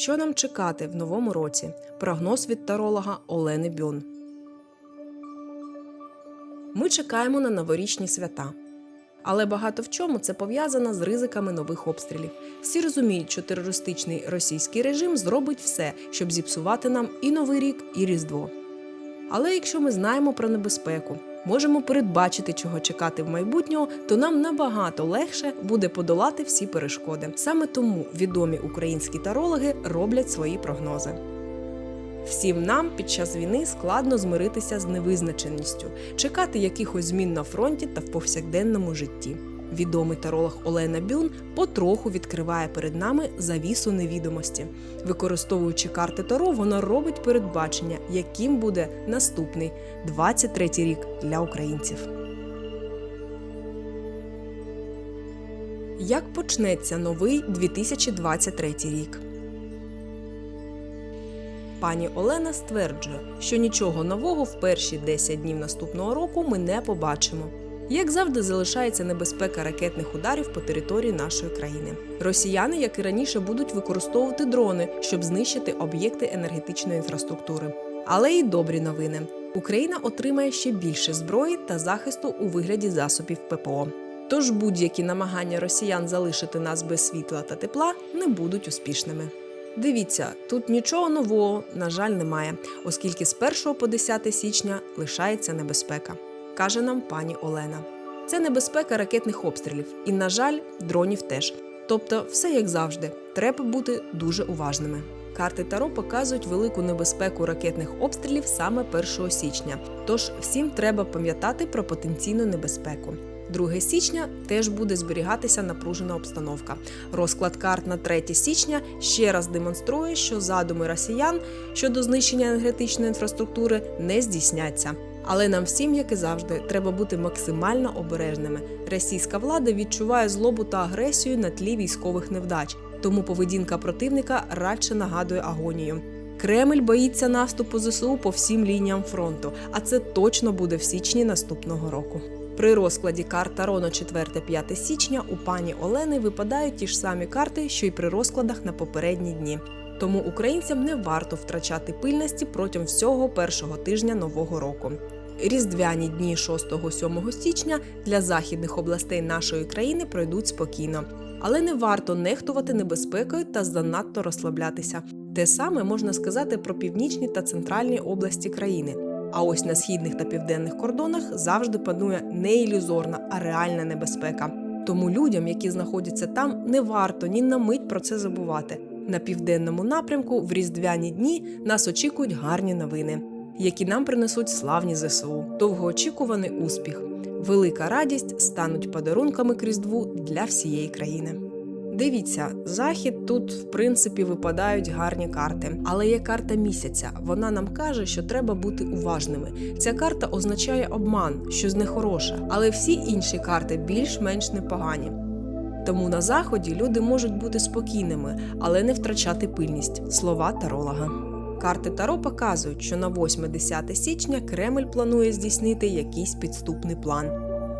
Що нам чекати в новому році? Прогноз від таролога Олени Бьон. Ми чекаємо на новорічні свята. Але багато в чому це пов'язано з ризиками нових обстрілів. Всі розуміють, що терористичний російський режим зробить все, щоб зіпсувати нам і Новий рік, і Різдво. Але якщо ми знаємо про небезпеку, можемо передбачити, чого чекати в майбутнього, то нам набагато легше буде подолати всі перешкоди. Саме тому відомі українські тарологи роблять свої прогнози. Всім нам під час війни складно змиритися з невизначеністю, чекати якихось змін на фронті та в повсякденному житті. Відомий таролог Олена Бюн потроху відкриває перед нами завісу невідомості. Використовуючи карти Таро, вона робить передбачення, яким буде наступний 23-й рік для українців. Як почнеться новий 2023 рік? Пані Олена стверджує, що нічого нового в перші 10 днів наступного року ми не побачимо. Як завжди, залишається небезпека ракетних ударів по території нашої країни. Росіяни, як і раніше, будуть використовувати дрони, щоб знищити об'єкти енергетичної інфраструктури. Але й добрі новини: Україна отримає ще більше зброї та захисту у вигляді засобів ППО. Тож будь-які намагання росіян залишити нас без світла та тепла не будуть успішними. Дивіться, тут нічого нового, на жаль, немає, оскільки з 1 по 10 січня лишається небезпека, каже нам пані Олена. Це небезпека ракетних обстрілів, і, на жаль, дронів теж. Тобто, все як завжди, треба бути дуже уважними. Карти Таро показують велику небезпеку ракетних обстрілів саме 1 січня. Тож всім треба пам'ятати про потенційну небезпеку. 2 січня теж буде зберігатися напружена обстановка. Розклад карт на 3 січня ще раз демонструє, що задуми росіян щодо знищення енергетичної інфраструктури не здійсняться. Але нам всім, як і завжди, треба бути максимально обережними. Російська влада відчуває злобу та агресію на тлі військових невдач, тому поведінка противника радше нагадує агонію. Кремль боїться наступу ЗСУ по всім лініям фронту, а це точно буде в січні наступного року. При розкладі карт Таро на 4-5 січня у пані Олени випадають ті ж самі карти, що й при розкладах на попередні дні. Тому українцям не варто втрачати пильності протягом всього першого тижня нового року. Різдвяні дні 6-7 січня для західних областей нашої країни пройдуть спокійно, але не варто нехтувати небезпекою та занадто розслаблятися. Те саме можна сказати про північні та центральні області країни. А ось на східних та південних кордонах завжди панує не ілюзорна, а реальна небезпека. Тому людям, які знаходяться там, не варто ні на мить про це забувати. На південному напрямку в різдвяні дні нас очікують гарні новини, які нам принесуть славні ЗСУ. Довгоочікуваний успіх, велика радість стануть подарунками к Різдву для всієї країни. Дивіться, захід тут в принципі випадають гарні карти, але є карта місяця. Вона нам каже, що треба бути уважними. Ця карта означає обман, щось нехороше, але всі інші карти більш-менш непогані. Тому на заході люди можуть бути спокійними, але не втрачати пильність. Слова таролога. Карти Таро показують, що на 8-10 січня Кремль планує здійснити якийсь підступний план.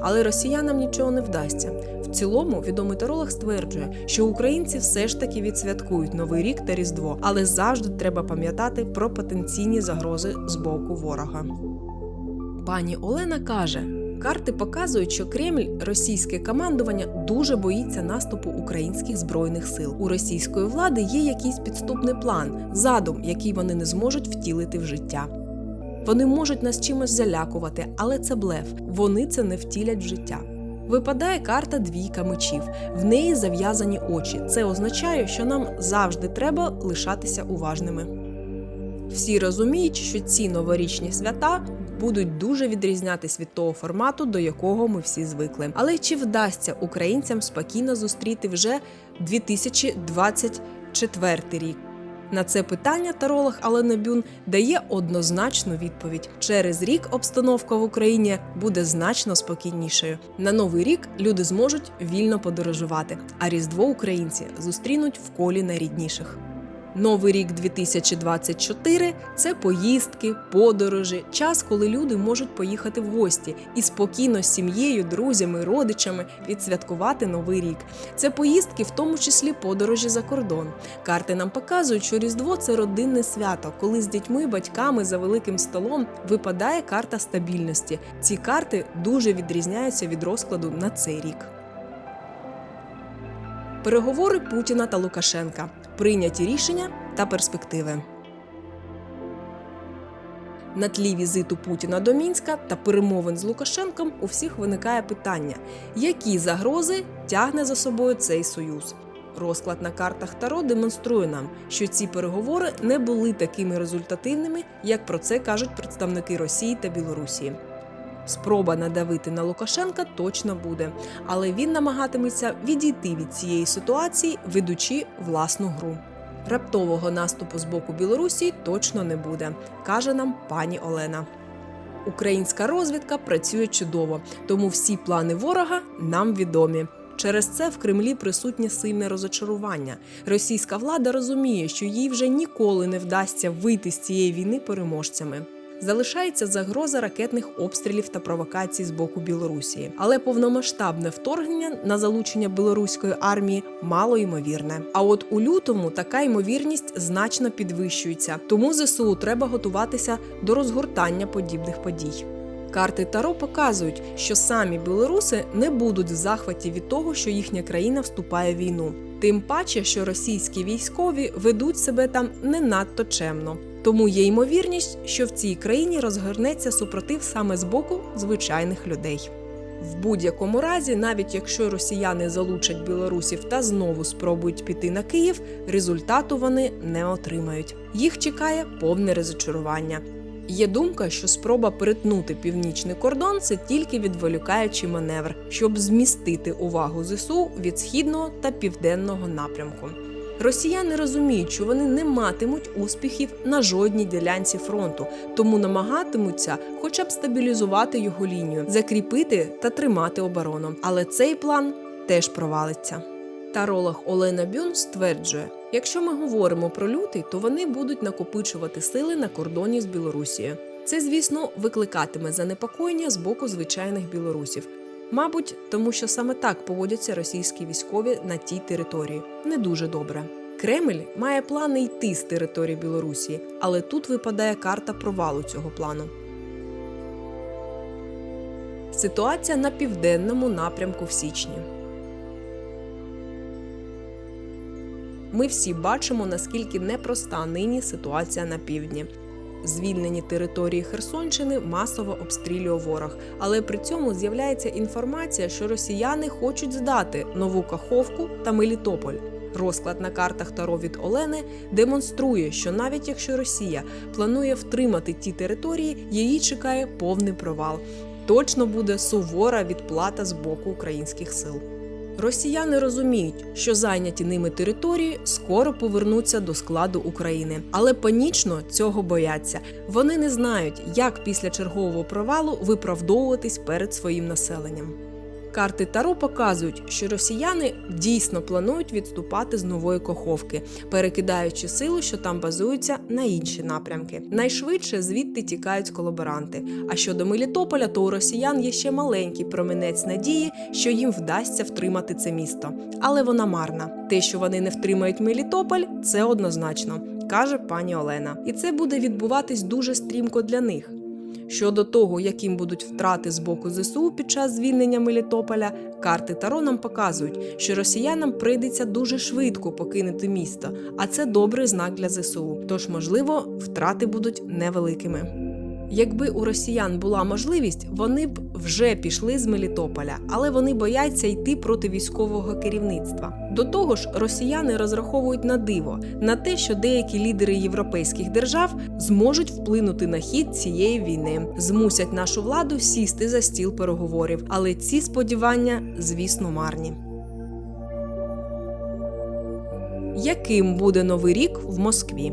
Але росіянам нічого не вдасться. В цілому відомий таролог стверджує, що українці все ж таки відсвяткують новий рік та різдво, але завжди треба пам'ятати про потенційні загрози з боку ворога. Пані Олена каже. Карти показують, що Кремль, російське командування, дуже боїться наступу українських збройних сил. У російської влади є якийсь підступний план, задум, який вони не зможуть втілити в життя. Вони можуть нас чимось залякувати, але це блеф. Вони це не втілять в життя. Випадає карта двійка мечів. В неї зав'язані очі. Це означає, що нам завжди треба лишатися уважними. Всі розуміють, що ці новорічні свята будуть дуже відрізнятись від того формату, до якого ми всі звикли. Але чи вдасться українцям спокійно зустріти вже 2024 рік? На це питання таролог Алена Бюн дає однозначну відповідь: через рік обстановка в Україні буде значно спокійнішою. На новий рік люди зможуть вільно подорожувати, а різдво українці зустрінуть в колі найрідніших. Новий рік 2024 – це поїздки, подорожі, час, коли люди можуть поїхати в гості і спокійно з сім'єю, друзями, родичами відсвяткувати новий рік. Це поїздки, в тому числі подорожі за кордон. Карти нам показують, що Різдво це родинне свято, коли з дітьми, батьками за великим столом випадає карта стабільності. Ці карти дуже відрізняються від розкладу на цей рік. Переговори Путіна та Лукашенка, прийняті рішення та перспективи. На тлі візиту Путіна до Мінська та перемовин з Лукашенком у всіх виникає питання, які загрози тягне за собою цей союз. Розклад на картах Таро демонструє нам, що ці переговори не були такими результативними, як про це кажуть представники Росії та Білорусі. Спроба надавити на Лукашенка точно буде, але він намагатиметься відійти від цієї ситуації, ведучи власну гру. Раптового наступу з боку Білорусі точно не буде, каже нам пані Олена. Українська розвідка працює чудово, тому всі плани ворога нам відомі. Через це в Кремлі присутнє сильне розочарування. Російська влада розуміє, що їй вже ніколи не вдасться вийти з цієї війни переможцями. Залишається загроза ракетних обстрілів та провокацій з боку Білорусі, але повномасштабне вторгнення на залучення білоруської армії мало ймовірне. А от у лютому така ймовірність значно підвищується, тому ЗСУ треба готуватися до розгортання подібних подій. Карти Таро показують, що самі білоруси не будуть в захваті від того, що їхня країна вступає в війну. Тим паче, що російські військові ведуть себе там не надто чемно. Тому є ймовірність, що в цій країні розгорнеться супротив саме з боку звичайних людей. В будь-якому разі, навіть якщо росіяни залучать білорусів та знову спробують піти на Київ, результату вони не отримають. Їх чекає повне розочарування. Є думка, що спроба перетнути північний кордон це тільки відволікаючий маневр, щоб змістити увагу ЗСУ від східного та південного напрямку. Росіяни розуміють, що вони не матимуть успіхів на жодній ділянці фронту, тому намагатимуться, хоча б стабілізувати його лінію, закріпити та тримати оборону. Але цей план теж провалиться. Таролог Олена Бюн стверджує: якщо ми говоримо про лютий, то вони будуть накопичувати сили на кордоні з Білорусією. Це, звісно, викликатиме занепокоєння з боку звичайних білорусів. Мабуть, тому що саме так поводяться російські військові на тій території не дуже добре. Кремль має плани йти з території Білорусі, але тут випадає карта провалу цього плану. Ситуація на південному напрямку в січні. Ми всі бачимо, наскільки непроста нині ситуація на півдні. Звільнені території Херсонщини масово обстрілює ворог, але при цьому з'являється інформація, що росіяни хочуть здати нову Каховку та Мелітополь. Розклад на картах Таро від Олени демонструє, що навіть якщо Росія планує втримати ті території, її чекає повний провал. Точно буде сувора відплата з боку українських сил. Росіяни розуміють, що зайняті ними території скоро повернуться до складу України, але панічно цього бояться. Вони не знають, як після чергового провалу виправдовуватись перед своїм населенням. Карти Таро показують, що росіяни дійсно планують відступати з нової Каховки, перекидаючи силу, що там базуються на інші напрямки. Найшвидше звідти тікають колаборанти. А щодо Мелітополя, то у росіян є ще маленький променець надії, що їм вдасться втримати це місто. Але вона марна. Те, що вони не втримають Мелітополь, це однозначно, каже пані Олена. І це буде відбуватись дуже стрімко для них. Щодо того, яким будуть втрати з боку ЗСУ під час звільнення Мелітополя, карти Таро нам показують, що росіянам прийдеться дуже швидко покинути місто, а це добрий знак для ЗСУ. Тож, можливо, втрати будуть невеликими. Якби у росіян була можливість, вони б вже пішли з Мелітополя, але вони бояться йти проти військового керівництва. До того ж, росіяни розраховують на диво, на те, що деякі лідери європейських держав зможуть вплинути на хід цієї війни, змусять нашу владу сісти за стіл переговорів. Але ці сподівання, звісно, марні. Яким буде новий рік в Москві?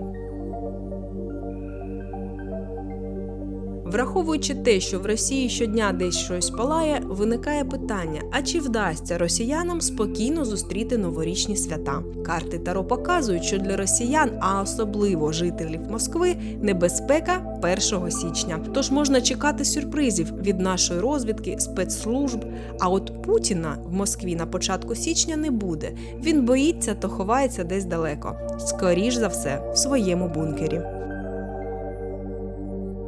Враховуючи те, що в Росії щодня десь щось палає, виникає питання: а чи вдасться росіянам спокійно зустріти новорічні свята? Карти Таро показують, що для росіян, а особливо жителів Москви, небезпека 1 січня. Тож можна чекати сюрпризів від нашої розвідки, спецслужб. А от Путіна в Москві на початку січня не буде. Він боїться, то ховається десь далеко. Скоріш за все, в своєму бункері.